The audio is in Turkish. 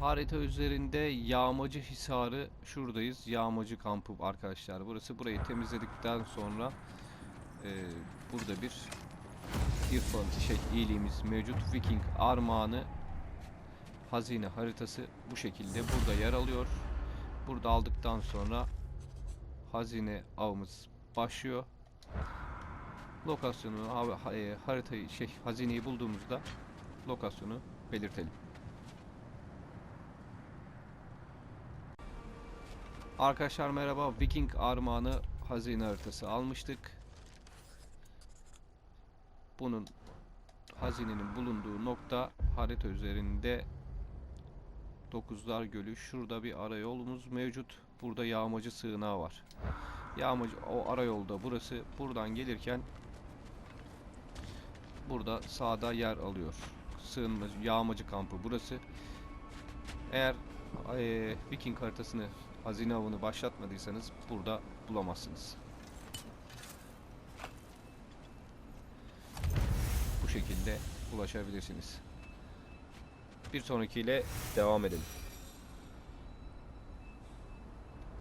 Harita üzerinde Yağmacı Hisarı şuradayız. Yağmacı kampı arkadaşlar. Burası burayı temizledikten sonra e, burada bir irfan şey iyiliğimiz mevcut. Viking armağanı hazine haritası bu şekilde burada yer alıyor. Burada aldıktan sonra hazine avımız başlıyor. Lokasyonu, e, haritayı, şey, hazineyi bulduğumuzda lokasyonu belirtelim. Arkadaşlar merhaba. Viking armağanı hazine haritası almıştık. Bunun hazinenin bulunduğu nokta harita üzerinde Dokuzlar Gölü. Şurada bir arayolumuz mevcut. Burada yağmacı sığınağı var. Yağmacı o arayolda burası. Buradan gelirken burada sağda yer alıyor. Sığınma yağmacı kampı burası. Eğer eee, Viking haritasını hazine avını başlatmadıysanız burada bulamazsınız. Bu şekilde ulaşabilirsiniz. Bir sonrakiyle devam edelim.